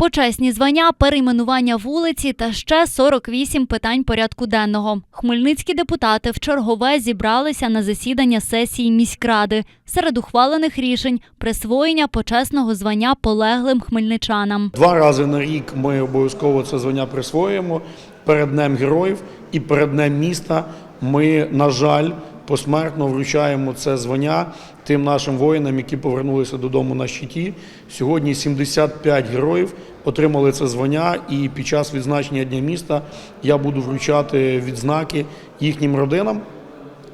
Почесні звання, перейменування вулиці та ще 48 питань порядку денного. Хмельницькі депутати в чергове зібралися на засідання сесії міськради. Серед ухвалених рішень присвоєння почесного звання полеглим хмельничанам. Два рази на рік ми обов'язково це звання присвоюємо перед Днем Героїв і перед Днем міста. Ми, на жаль, посмертно вручаємо це звання тим нашим воїнам, які повернулися додому на щиті. Сьогодні 75 героїв отримали це звання, і під час відзначення Дня міста я буду вручати відзнаки їхнім родинам.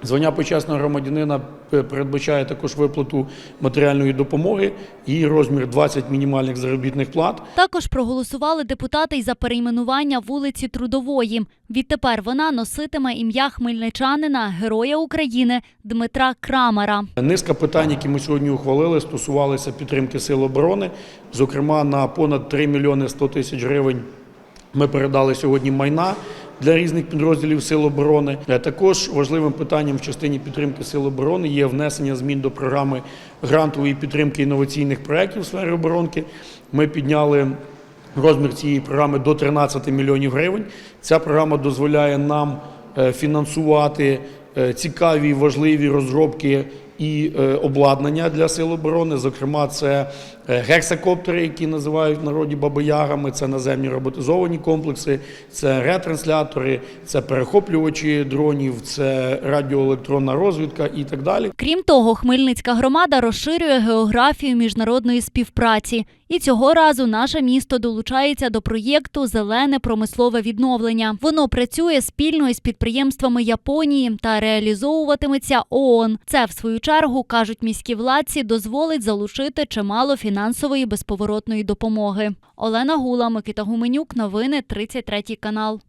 Звання почесного громадянина е, передбачає також виплату матеріальної допомоги. Її розмір 20 мінімальних заробітних плат. Також проголосували депутати й за перейменування вулиці Трудової. Відтепер вона носитиме ім'я хмельничанина, героя України Дмитра Крамера. Низка питань, які ми сьогодні ухвалили, стосувалися підтримки сил оборони. Зокрема, на понад 3 мільйони 100 тисяч гривень ми передали сьогодні майна для різних підрозділів сил оборони. Е, Також важливим питанням в частині підтримки сил оборони є внесення змін до програми грантової підтримки інноваційних проєктів у сфері оборонки. Ми підняли розмір цієї програми до 13 мільйонів гривень. Ця програма дозволяє нам е, фінансувати е, цікаві важливі розробки і е, обладнання для сил оборони. Зокрема, це е, гексакоптери, які називають в народі бабоярами, це наземні роботизовані комплекси, це ретранслятори, це перехоплювачі дронів, це радіоелектронна розвідка і так далі. Крім того, Хмельницька громада розширює географію міжнародної співпраці. І цього разу наше місто долучається до проєкту Зелене промислове відновлення. Воно працює спільно із підприємствами Японії та реалізовуватиметься ООН. Це, в свою чергу, кажуть міські владці, дозволить залучити чимало фінансової безповоротної допомоги. Олена Гула, Микита Гуменюк, новини 33 канал.